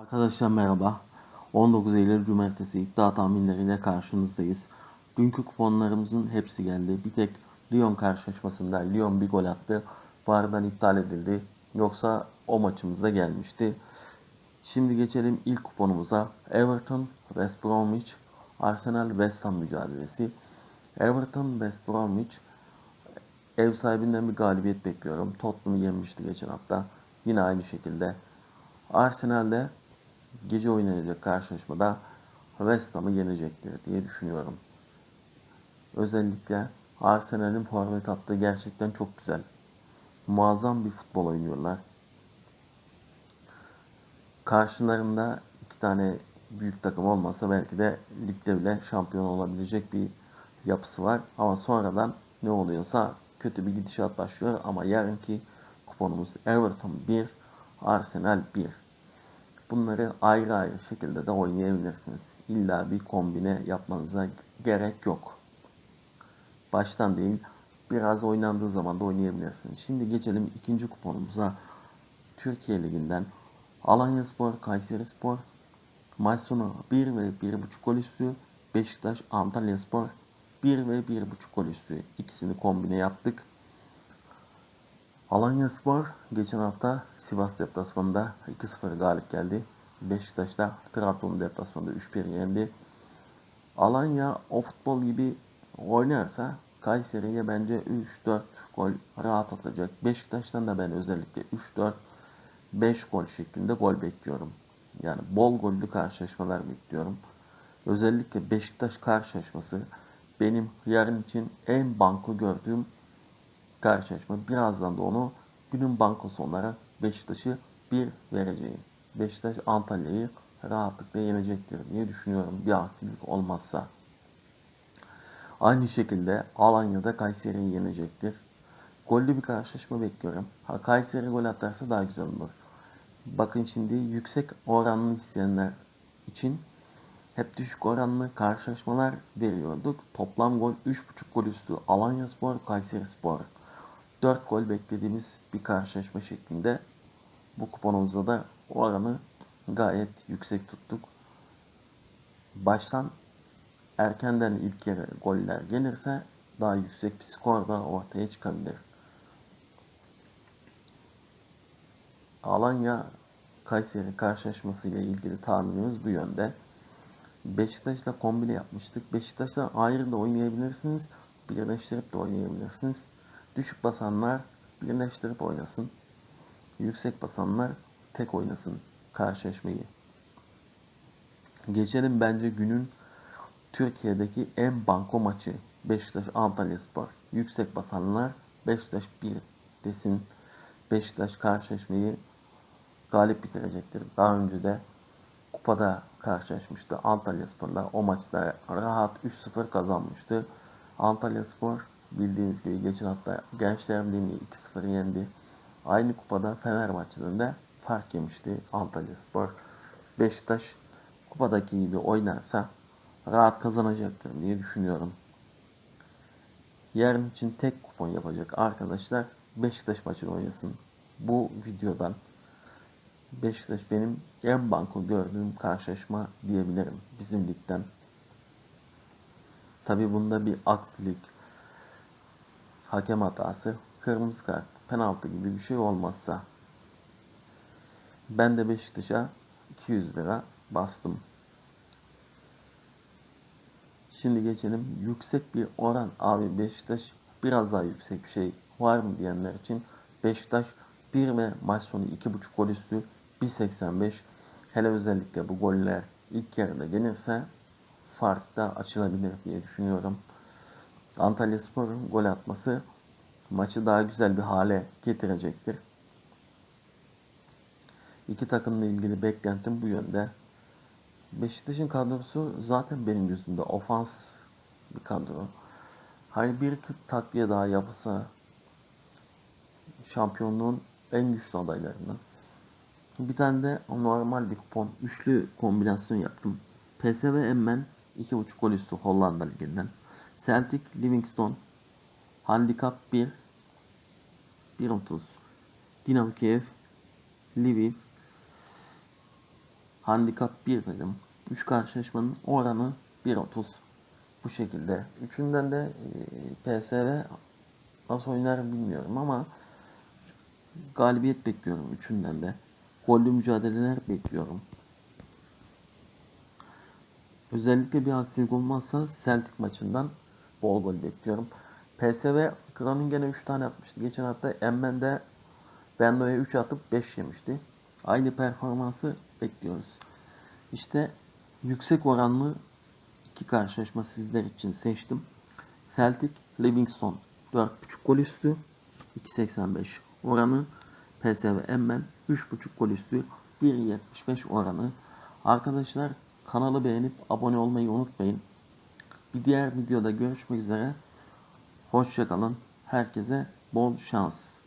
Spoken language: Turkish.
Arkadaşlar merhaba. 19 Eylül Cumartesi iddia tahminleriyle karşınızdayız. Dünkü kuponlarımızın hepsi geldi. Bir tek Lyon karşılaşmasında Lyon bir gol attı. Vardan iptal edildi. Yoksa o maçımızda gelmişti. Şimdi geçelim ilk kuponumuza. Everton West Bromwich Arsenal West Ham mücadelesi. Everton West Bromwich ev sahibinden bir galibiyet bekliyorum. Tottenham'ı yenmişti geçen hafta. Yine aynı şekilde. Arsenal'de gece oynanacak karşılaşmada West Ham'ı yenecektir diye düşünüyorum. Özellikle Arsenal'in forvet hattı gerçekten çok güzel. Muazzam bir futbol oynuyorlar. Karşılarında iki tane büyük takım olmasa belki de ligde bile şampiyon olabilecek bir yapısı var. Ama sonradan ne oluyorsa kötü bir gidişat başlıyor. Ama yarınki kuponumuz Everton 1, Arsenal 1. Bunları ayrı ayrı şekilde de oynayabilirsiniz. İlla bir kombine yapmanıza gerek yok. Baştan değil, biraz oynandığı zaman da oynayabilirsiniz. Şimdi geçelim ikinci kuponumuza. Türkiye Ligi'nden Alanya Spor, Kayseri Spor, maç sonu 1 ve 1.5 gol üstü, Beşiktaş, Antalya Spor 1 ve 1.5 gol üstü. İkisini kombine yaptık. Alanya Spor geçen hafta Sivas deplasmanında 2-0 galip geldi. Beşiktaş da Trabzon deplasmanında 3-1 yendi. Alanya o futbol gibi oynarsa Kayseri'ye bence 3-4 gol rahat atacak. Beşiktaş'tan da ben özellikle 3-4 5 gol şeklinde gol bekliyorum. Yani bol gollü karşılaşmalar bekliyorum. Özellikle Beşiktaş karşılaşması benim yarın için en banko gördüğüm karşılaşma. Birazdan da onu günün bankosu olarak Beşiktaş'ı bir vereceğim. Beşiktaş Antalya'yı rahatlıkla yenecektir diye düşünüyorum bir aksilik olmazsa. Aynı şekilde Alanya'da Kayseri'yi yenecektir. Gollü bir karşılaşma bekliyorum. Ha, Kayseri gol atarsa daha güzel olur. Bakın şimdi yüksek oranlı isteyenler için hep düşük oranlı karşılaşmalar veriyorduk. Toplam gol 3.5 gol üstü Alanya Spor, Kayseri Spor. 4 gol beklediğimiz bir karşılaşma şeklinde. Bu kuponumuzda da oranı gayet yüksek tuttuk. Baştan erkenden ilk yarı goller gelirse daha yüksek bir skor da ortaya çıkabilir. Alanya Kayseri karşılaşması ile ilgili tahminimiz bu yönde. Beşiktaş'la kombine yapmıştık. Beşiktaş'la ayrı da oynayabilirsiniz. Birleştirip de oynayabilirsiniz. Düşük basanlar birleştirip oynasın. Yüksek basanlar tek oynasın karşılaşmayı. Geçelim bence günün Türkiye'deki en banko maçı. Beşiktaş Antalya Spor. Yüksek basanlar Beşiktaş 1 desin. Beşiktaş karşılaşmayı galip bitirecektir. Daha önce de kupada karşılaşmıştı Antalya Spor'la. O maçta rahat 3-0 kazanmıştı. Antalya Spor bildiğiniz gibi geçen hafta Gençler Birliği'ni 2-0 yendi. Aynı kupada Fenerbahçe'den de fark yemişti Antalya Spor. Beşiktaş kupadaki gibi oynarsa rahat kazanacaktır diye düşünüyorum. Yarın için tek kupon yapacak arkadaşlar Beşiktaş maçını oynasın. Bu videodan Beşiktaş benim en banko gördüğüm karşılaşma diyebilirim bizim ligden. Tabi bunda bir aksilik, hakem hatası, kırmızı kart, penaltı gibi bir şey olmazsa. Ben de Beşiktaş'a 200 lira bastım. Şimdi geçelim yüksek bir oran. Abi Beşiktaş biraz daha yüksek bir şey var mı diyenler için Beşiktaş 1 ve maç sonu 2.5 gol üstü 1.85 hele özellikle bu goller ilk yarıda gelirse fark da açılabilir diye düşünüyorum. Antalya Spor'un gol atması maçı daha güzel bir hale getirecektir. İki takımla ilgili beklentim bu yönde. Beşiktaş'ın kadrosu zaten benim gözümde ofans bir kadro. Hani bir iki takviye daha yapılsa şampiyonluğun en güçlü adaylarından. Bir tane de normal bir kupon. Üçlü kombinasyon yaptım. PSV Emmen 2.5 gol üstü Hollanda Ligi'nden. Celtic Livingston Handicap 1 1.30 Dinamo Kiev Lviv Handikap 1 dedim. 3 karşılaşmanın oranı 1.30. Bu şekilde. Üçünden de e, PSV nasıl oynar bilmiyorum ama galibiyet bekliyorum üçünden de. Gollü mücadeleler bekliyorum. Özellikle bir aksilik olmazsa Celtic maçından bol gol bekliyorum. PSV Groningen'e 3 tane atmıştı. Geçen hafta Emmen de Bendo'ya 3 atıp 5 yemişti. Aynı performansı bekliyoruz. İşte yüksek oranlı iki karşılaşma sizler için seçtim. Celtic Livingston 4.5 gol üstü 2.85 oranı. PSV Emmen 3.5 gol üstü 1.75 oranı. Arkadaşlar kanalı beğenip abone olmayı unutmayın. Bir diğer videoda görüşmek üzere. Hoşçakalın. Herkese bol şans.